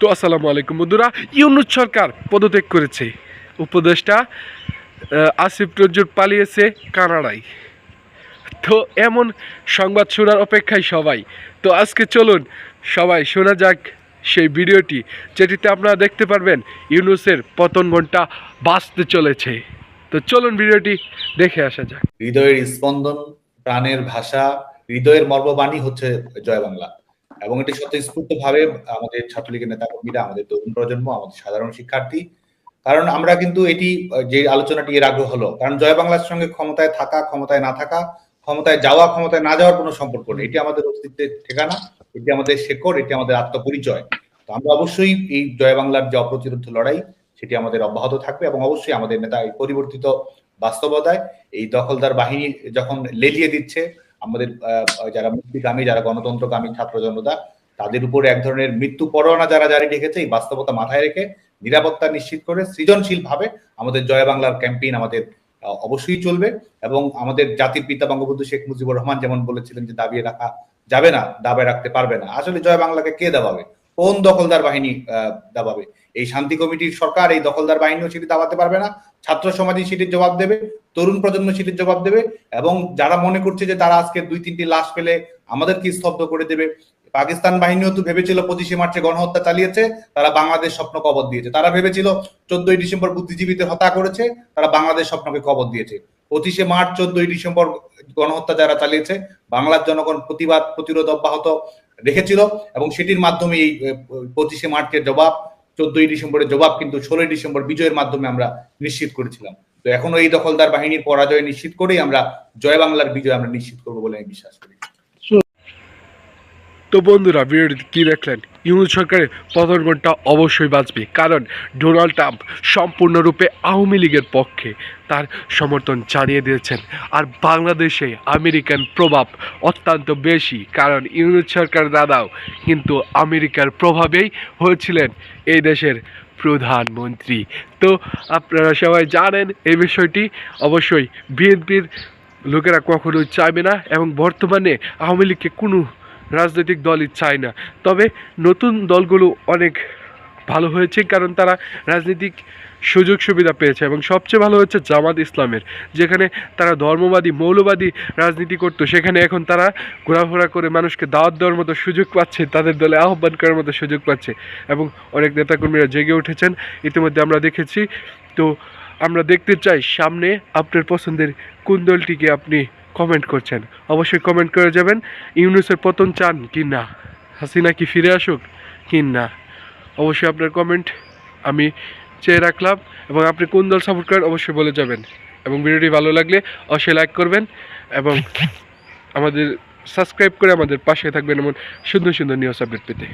তো আসসালামু আলাইকুম বন্ধুরা, ইউনুস সরকার পদত্যাগ করেছে। উপদেষ্টা আসিফ নজরুল পালিয়েছে কানাডায়। তো এমন সংবাদ শোনার অপেক্ষায় সবাই। তো আজকে চলুন, সবাই শোনা যাক সেই ভিডিওটি, যেটিতে আপনারা দেখতে পারবেন ইউনুসের পতন ঘণ্টা বাঁচতে চলেছে। তো চলুন ভিডিওটি দেখে আসা যাক। হৃদয়ের স্পন্দন, প্রাণের ভাষা, হৃদয়ের মর্মবাণী হচ্ছে জয় বাংলা। এবং এটি স্বতঃস্ফূর্ত ভাবে আমাদের ছাত্রলীগের নেতা কর্মীরা আমাদের তরুণ প্রজন্ম, আমাদের সাধারণ শিক্ষার্থী। কারণ আমরা কিন্তু এটি, যে আলোচনাটি এর আগে হলো, কারণ জয় বাংলার সঙ্গে ক্ষমতায় থাকা, ক্ষমতায় না থাকা, ক্ষমতায় যাওয়া, ক্ষমতায় না যাওয়ার কোনো সম্পর্ক নেই। এটি আমাদের অস্তিত্বের ঠিকানা, এটি আমাদের শেকড়, এটি আমাদের আত্মপরিচয়। তো আমরা অবশ্যই এই জয় বাংলার যে অপ্রতিরোধ লড়াই, সেটি আমাদের অব্যাহত থাকবে এবং অবশ্যই আমাদের নেতা এই পরিবর্তিত বাস্তবতায় এই দখলদার বাহিনী যখন লেলিয়ে দিচ্ছে আমাদের যারা মুক্তিগামী, যারা গণতন্ত্রগামী ছাত্র জনতা, তাদের উপর এক ধরনের মৃত্যু পরোয়ানা যারা জারি রেখেছে, এই বাস্তবতা মাথায় রেখে নিরাপত্তা নিশ্চিত করে সৃজনশীল ভাবে আমাদের জয় বাংলার ক্যাম্পেইন আমাদের অবশ্যই চলবে। এবং আমাদের জাতির পিতা বঙ্গবন্ধু শেখ মুজিবুর রহমান যেমন বলেছিলেন যে, দাবিয়ে রাখা যাবে না দাবায় রাখতে পারবে না। আসলে জয় বাংলাকে কে দাবাবে কোন দখলদার বাহিনী দাবাবে? এই শান্তি কমিটির সরকার এই দখলদার বাহিনীও সেটি দাবাতে পারবে না। ছাত্র সমাজই সেটির জবাব দেবে, তরুণ প্রজন্ম সেটির জবাব দেবে, এবং যারা মনে করছে যে তারা আজকে দুই তিনটি লাশ পেলে আমাদেরকে স্তব্ধ করে দেবে, পাকিস্তান বাহিনীও তো ভেবেছিল পঁচিশে মার্চে গণহত্যা চালিয়েছে, তারা বাংলাদেশ স্বপ্ন কবর দিয়েছে। তারা ভেবেছিল চোদ্দই ডিসেম্বর বুদ্ধিজীবীদের হত্যা করেছে, তারা বাংলাদেশ স্বপ্নকে কবর দিয়েছে। পঁচিশে মার্চ, চোদ্দই ডিসেম্বর গণহত্যা যারা চালিয়েছে, বাংলার জনগণ প্রতিবাদ, প্রতিরোধ অব্যাহত রেখেছিল এবং সেটির মাধ্যমে এই পঁচিশে মার্চের জবাব, চোদ্দই ডিসেম্বরের জবাব কিন্তু ষোলোই ডিসেম্বর বিজয়ের মাধ্যমে আমরা নিশ্চিত করেছিলাম। তো এখনও এই দখলদার বাহিনীর পরাজয় নিশ্চিত করেই আমরা জয় বাংলার বিজয় আমরা নিশ্চিত করব বলে আমি বিশ্বাস করি। তো বন্ধুরা ভিডিওটি কি দেখলেন? ইউনুস সরকারের পতন ঘণ্টা অবশ্যই বাঁচবে, কারণ ডোনাল্ড ট্রাম্প সম্পূর্ণরূপে আওয়ামী লীগের পক্ষে তার সমর্থন জানিয়ে দিয়েছেন। আর বাংলাদেশে আমেরিকান প্রভাব অত্যন্ত বেশি, কারণ ইউনুস সরকার দাদাও কিন্তু আমেরিকার প্রভাবেই হয়েছিলেন এই দেশের প্রধানমন্ত্রী। তো আপনারা সবাই জানেন এই বিষয়টি, অবশ্যই বিএনপির লোকেরা কখনোই চাইবে না, এবং বর্তমানে আওয়ামী লীগকে কোনো রাজনৈতিক দলই চায় না। তবে নতুন দলগুলো অনেক ভালো হয়েছে কারণ তারা রাজনৈতিক সুযোগ সুবিধা পেয়েছে এবং সবচেয়ে ভালো হচ্ছে জামাত ইসলামের, যেখানে তারা ধর্মবাদী, মৌলবাদী রাজনীতি করতো। সেখানে এখন তারা ঘোরাফেরা করে মানুষকে দাওয়াত দেওয়ার মতো সুযোগ পাচ্ছে, তাদের দলে আহ্বান করার মতো সুযোগ পাচ্ছে এবং অনেক নেতাকর্মীরা জেগে উঠেছেন। ইতিমধ্যে আমরা দেখেছি। তো আমরা দেখতে চাই সামনে আপনার পছন্দের কোন দলটিকে আপনি কমেন্ট করছেন। অবশ্যই কমেন্ট করে যাবেন। ইউনুসের পতন চান কি না? হাসিনা কি ফিরে আসুক? কি না? অবশ্যই আপনার কমেন্ট আমি চেয়ে রাখলাম এবং আপনি কোন দল সাপোর্ট করেন অবশ্যই বলে যাবেন। এবং ভিডিওটি ভালো লাগলে অবশ্যই লাইক করবেন এবং আমাদের সাবস্ক্রাইব করে আমাদের পাশে থাকবেন এমন সুন্দর সুন্দর নিউজ আপডেট পেতে।